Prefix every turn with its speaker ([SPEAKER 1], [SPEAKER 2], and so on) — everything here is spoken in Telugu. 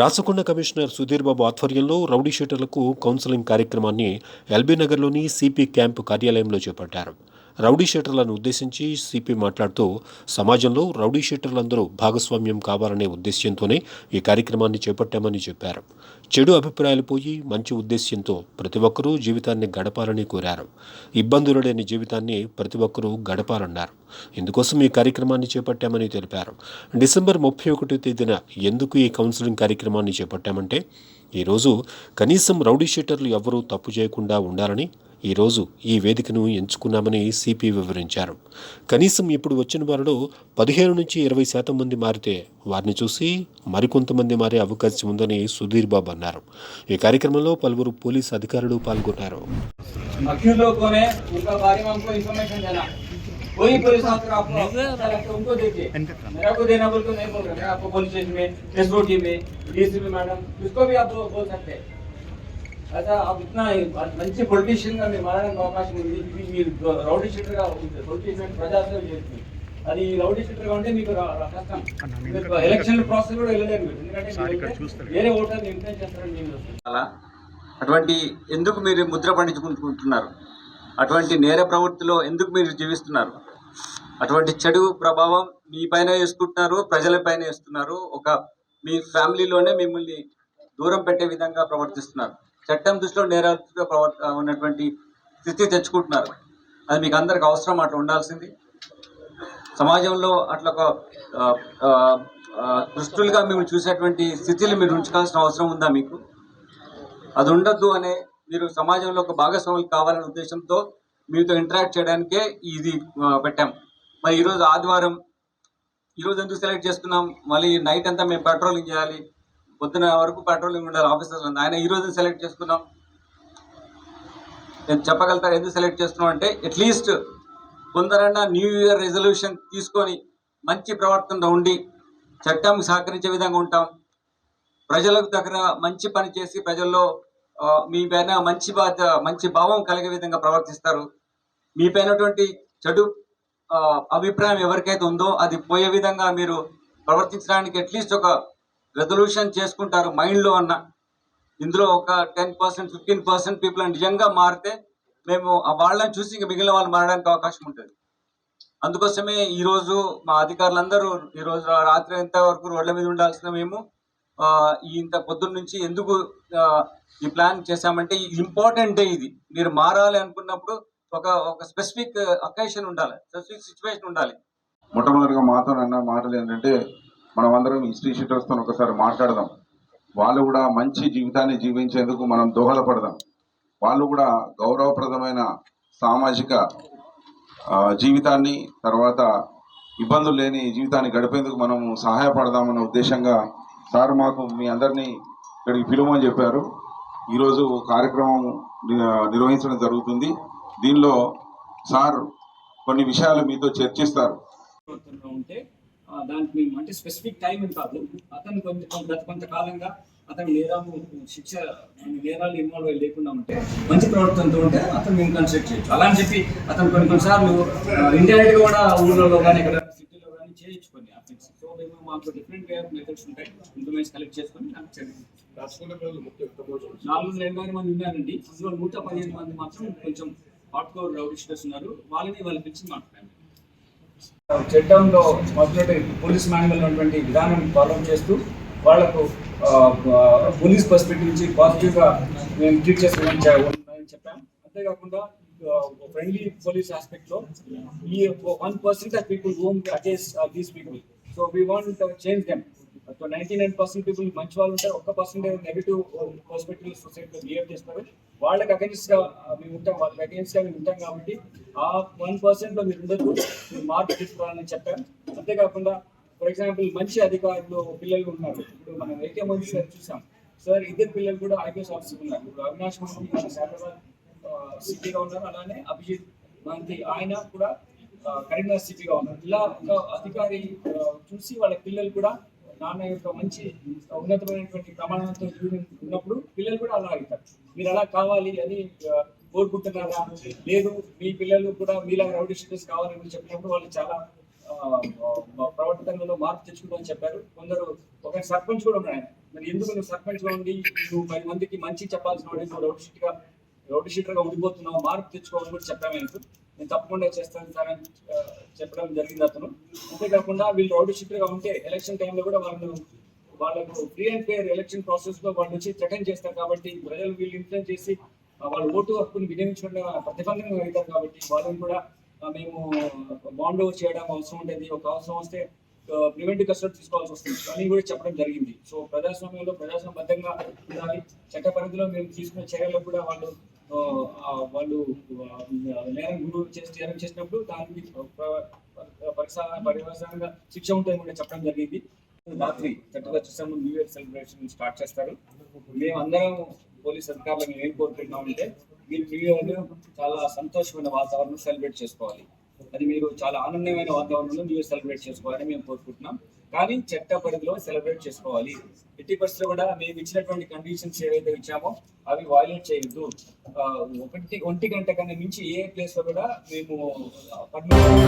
[SPEAKER 1] రాచకొండ కమిషనర్ సుధీర్ బాబు ఆధ్వర్యంలో రౌడీ షీటర్లకు కౌన్సిలింగ్ కార్యక్రమాన్ని ఎల్బీ నగర్లోని సిపి క్యాంపు కార్యాలయంలో చేపట్టారు. రౌడీ షీటర్లను ఉద్దేశించి సిపి మాట్లాడుతూ సమాజంలో రౌడీ షీటర్లందరూ భాగస్వామ్యం కావాలనే ఉద్దేశ్యంతోనే ఈ కార్యక్రమాన్ని చేపట్టామని చెప్పారు. చెడు అభిప్రాయాలు పోయి మంచి ఉద్దేశ్యంతో ప్రతి ఒక్కరూ జీవితాన్ని గడపాలని కోరారు. ఇబ్బందులు లేని జీవితాన్ని ప్రతి ఒక్కరూ గడపాలన్నారు. ఇందుకోసం ఈ కార్యక్రమాన్ని చేపట్టామని తెలిపారు. డిసెంబర్ ముప్పై ఒకటో తేదీన ఎందుకు ఈ కౌన్సిలింగ్ కార్యక్రమాన్ని చేపట్టామంటే ఈరోజు కనీసం రౌడీ షీటర్లు ఎవరూ తప్పు చేయకుండా ఉండాలని ఈరోజు ఈ వేదికను ఎంచుకున్నామని సిపి వివరించారు కనీసం ఇప్పుడు వచ్చిన వారిలో పదిహేను నుంచి ఇరవై శాతం మంది మారితే వారిని చూసి మరికొంతమంది మారే అవకాశం ఉందని సుధీర్ బాబు అన్నారు ఈ కార్యక్రమంలో పలువురు పోలీసు అధికారులు పాల్గొన్నారు
[SPEAKER 2] अखिलों को ने उनका बारे में हमको इन्फॉर्मेशन देना कोई पुलिस ऑफिसर आपको अच्छा लगता है उनको देखिए मेरा को देना बोल तो नहीं बोल रहा मैं आपको पुलिस स्टेशन में एसओटी में डीसीपी मैडम उसको भी आप बोल सकते हैं अच्छा आप इतना మంచి పొలిటీషియన్గా మీరు మారడానికి అవకాశం ఉంది. మీరు రౌడీ షీటర్గా ఉంది. పొలిటీషియన్ ప్రజాసేవ చేస్తుంది. అది రౌడీ షీటర్గా ఉంటే మీకు కష్టం. ఎలక్షన్ ప్రాసెస్ కూడా వెళ్ళలేరు ఎందుకంటే వేరే ఓటర్ని ఇన్ఫ్లుయెన్స్ చేస్తారని.
[SPEAKER 3] అలా? అటువంటి ఎందుకు మీరు ముద్ర పండించుకుంటున్నారు? అటువంటి నేర ప్రవృత్తిలో ఎందుకు మీరు జీవిస్తున్నారు? అటువంటి చెడు ప్రభావం మీ పైన వేసుకుంటున్నారు ప్రజల పైన వేస్తున్నారు. ఒక మీ ఫ్యామిలీలోనే మిమ్మల్ని దూరం పెట్టే విధంగా ప్రవర్తిస్తున్నారు. చట్టం దృష్టిలో నేరాలుగా ఉన్నటువంటి స్థితి తెచ్చుకుంటున్నారు. అది మీకు అందరికి అవసరం అట్లా ఉండాల్సింది. సమాజంలో అట్లా ఒక దృష్టిలుగా మేము చూసేటువంటి స్థితిని మీరు ఉంచుకోవాల్సిన అవసరం ఉందా మీకు? అది ఉండద్దు అనే మీరు సమాజంలో ఒక భాగస్వాములు కావాలనే ఉద్దేశంతో మీతో ఇంటరాక్ట్ చేయడానికే ఇది పెట్టాం. మరి ఈరోజు ఆదివారం ఈరోజు ఎందుకు సెలెక్ట్ చేసుకున్నాం? మళ్ళీ నైట్ అంతా మేము పెట్రోలింగ్ చేయాలి. పొద్దున వరకు పెట్రోలింగ్ ఉండాలి ఆఫీసర్లు ఆయన ఈ రోజు సెలెక్ట్ చేసుకున్నాం. నేను చెప్పగలుగుతారు ఎందుకు సెలెక్ట్ చేస్తున్నాం అంటే అట్లీస్ట్ కొందరన్నా న్యూ ఇయర్ రెజల్యూషన్ తీసుకొని మంచి ప్రవర్తనలో ఉండి చట్టం సహకరించే విధంగా ఉంటాం. ప్రజలకు దగ్గర మంచి పని చేసి ప్రజల్లో మీ పైన మంచి బాధ మంచి భావం కలిగే విధంగా ప్రవర్తిస్తారు. మీ పైనటువంటి చెడు అభిప్రాయం ఎవరికైతే ఉందో అది పోయే విధంగా మీరు ప్రవర్తించడానికి అట్లీస్ట్ ఒక రెజల్యూషన్ చేసుకుంటారు మైండ్లో అన్న. ఇందులో ఒక ten percent fifteen percent people నిజంగా మారితే మేము ఆ వాళ్ళని చూసి ఇంకా మిగిలిన వాళ్ళు మారడానికి అవకాశం ఉంటుంది. అందుకోసమే ఈరోజు మా అధికారులందరూ ఈ రోజు రాత్రి ఎంత వరకు రోడ్ల మీద ఉండాల్సిన మేము ఇంత పొద్దున్న నుంచి ఎందుకు ఈ ప్లాన్ చేశామంటే ఇంపార్టెంట్ డే ఇది. మీరు మారాలి అనుకున్నప్పుడు ఒక ఒక స్పెసిఫిక్ అకేషన్ ఉండాలి. స్పెసిఫిక్ సిచ్యువేషన్ ఉండాలి.
[SPEAKER 4] మొట్టమొదటిగా మాతో అన్న మాటలు ఏంటంటే మనం అందరం హిస్టరీ షీటర్స్తో ఒకసారి మాట్లాడదాం. వాళ్ళు కూడా మంచి జీవితాన్ని జీవించేందుకు మనం దోహదపడదాం. వాళ్ళు కూడా గౌరవప్రదమైన సామాజిక జీవితాన్ని తర్వాత ఇబ్బందులు లేని జీవితాన్ని గడిపేందుకు మనం సహాయపడదామన్న ఉద్దేశంగా సార్ మాకు మీ అందరినీ ఇక్కడికి పిలువమని చెప్పారు. ఈరోజు కార్యక్రమం ని- నిర్వహించడం జరుగుతుంది. దీనిలో సార్ కొన్ని విషయాలు మీతో చర్చిస్తారు.
[SPEAKER 2] ఉంటే దానికి మేము అంటే స్పెసిఫిక్ టైం అని కాదు. అతను కొంచెం గత కొంతకాలంగా అతను నేరాము శిక్ష నేరాలు ఇన్వాల్వ్ అయ్యి లేకుండా ఉంటే మంచి ప్రవర్తనతో ఉంటే అతను మేము కన్సిడర్ చేయొచ్చు. అలా అని చెప్పి అతను కొన్ని కొన్నిసార్లు ఇండైరెక్ట్గా కూడా ఊళ్ళలో కానీ ఎక్కడ సిటీలో కానీ చేయొచ్చు కొన్ని అఫెన్స్ సో మేము మాకు డిఫరెంట్ వే ఆఫ్ మెథడ్స్ ఉంటాయి. ఇన్ఫర్మేషన్ కలెక్ట్ చేసుకొని నాలుగు వందల ఎనభై మంది ఉన్నారండి. అందులో నూట పదిహేను మంది మాత్రం కొంచెం హాట్ కోర్ రౌడిస్టర్స్ ఉన్నారు. వాళ్ళని వాళ్ళు పిలిచి మాట్లాడారు. చట్టంలో మొదటి పోలీస్ మాన్యువల్ ఉన్నటువంటి విధానం ఫాలో చేస్తూ వాళ్ళకు పోలీస్ పర్స్పెక్టివ్ నుంచి పాజిటివ్గా మేము ట్రీట్ చేసుకుని చెప్పాం అంతేకాకుండా ఫ్రెండ్లీ పోలీస్ ఆస్పెక్ట్లో ఈ one percent of people home hates these people so we want change them ninety nine percent people మంచి వాళ్ళు ఉంటారు. ఒక్క పర్సెంటేజ్ నెగిటివ్ పర్స్పెక్టివ్ సొసైటీలో బిహేవ్ చేస్తారు. వాళ్ళకి అగెన్స్ట్గా మేము ఉంటాం. వాళ్ళకి అగెన్స్ట్గా మేము ఉంటాం కాబట్టి ఆ వన్ పర్సెంట్లో మీరు ఉండదు మీరు మార్పు తీసుకోవాలని చెప్పారు అంతేకాకుండా ఫర్ ఎగ్జాంపుల్ మంచి అధికారులు పిల్లలు ఉన్నారు. ఇప్పుడు మనం ఏకే మంది సార్ చూసాం. సార్ ఇద్దరు పిల్లలు కూడా ఐపీఎస్ ఆఫీసర్ ఉన్నారు. ఇప్పుడు అవినాష్ మంత్రి మన సిటీగా ఉన్నారు. అలానే అభిజిత్ మంత్రి ఆయన కూడా కరీంనగర్ సిటీగా ఉన్నారు. ఇలా ఒక అధికారి చూసి వాళ్ళ పిల్లలు కూడా నాన్న యొక్క మంచి ఉన్నతమైనటువంటి ప్రమాణంతో ఉన్నప్పుడు పిల్లలు కూడా అలా అవుతారు. మీరు అలా కావాలి అని కోరుకుంటున్నారా? లేదు మీ పిల్లలు కూడా మీలా రౌడీ షీటర్స్ కావాలని చెప్పినప్పుడు వాళ్ళు చాలా ప్రవర్తనలో మార్పు తెచ్చుకుంటామని చెప్పారు. కొందరు ఒక సర్పంచ్ కూడా ఉన్నారు మరి ఎందుకు నువ్వు సర్పంచ్గా ఉండి నువ్వు పది మందికి మంచి చెప్పాల్సిన వాడి నువ్వు రౌడ్ షీట్గా రౌడ్ షీటర్గా ఉండిపోతున్నావు మార్పు తెచ్చుకోవాలని కూడా చెప్పాము నేను తప్పకుండా చేస్తాను సార్ అని చెప్పడం జరిగింది అతను. అంతేకాకుండా వీళ్ళు రౌడ్ షీటర్ ఉంటే ఎలక్షన్ టైంలో కూడా వాళ్ళు వాళ్ళకు ఫ్రీ అండ్ ఫేర్ ఎలక్షన్ ప్రాసెస్లో వాళ్ళు వచ్చి థ్రెటన్ చేస్తారు కాబట్టి ప్రజలు వీళ్ళు ఇన్ఫ్లుయెన్స్ చేసి వాళ్ళు వాళ్ళ ఓటు హక్కుని వినియోగించకుండా ప్రతిబంధంగా అవుతారు కాబట్టి వాళ్ళని కూడా మేము బాండ్ ఓవర్ చేయడం అవసరం ఉండేది. ఒక అవసరం వస్తే ప్రివెంటివ్ కస్టడీ తీసుకోవాల్సి వస్తుంది. అని కూడా చెప్పడం జరిగింది. సో ప్రజాస్వామ్యంలో ప్రజాస్వామ్యబద్ధంగా ఉండాలి. చట్ట పరిధిలో మేము తీసుకునే చర్యలకు కూడా వాళ్ళు వాళ్ళు నేరం గురు చేసి నేరం చేసినప్పుడు దానికి పరిసర పరివసరంగా శిక్ష ఉంటుందని కూడా చెప్పడం జరిగింది. రాత్రి చక్కగా చూసాము న్యూ ఇయర్ సెలబ్రేషన్ స్టార్ట్ చేస్తారు. మేము అందరం పోలీస్ అధికారులు మేము ఏం కోరుకుంటున్నామంటే మీరు న్యూ ఇయర్ చాలా సంతోషమైన వాతావరణం సెలబ్రేట్ చేసుకోవాలి. అది మీరు చాలా ఆనందమైన వాతావరణంలో న్యూ ఇయర్ సెలబ్రేట్ చేసుకోవాలని మేము కోరుకుంటున్నాం. కానీ చట్ట పరిధిలో సెలబ్రేట్ చేసుకోవాలి. ఎట్టి పరిస్థితుల్లో కూడా మేము ఇచ్చినటువంటి కండిషన్స్ ఏవైతే ఇచ్చామో అవి వాయిలేట్ చేయొద్దు. ఒకటి ఒంటి గంట కన్నా మించి ఏ ప్లేస్లో కూడా మేము పర్మిషన్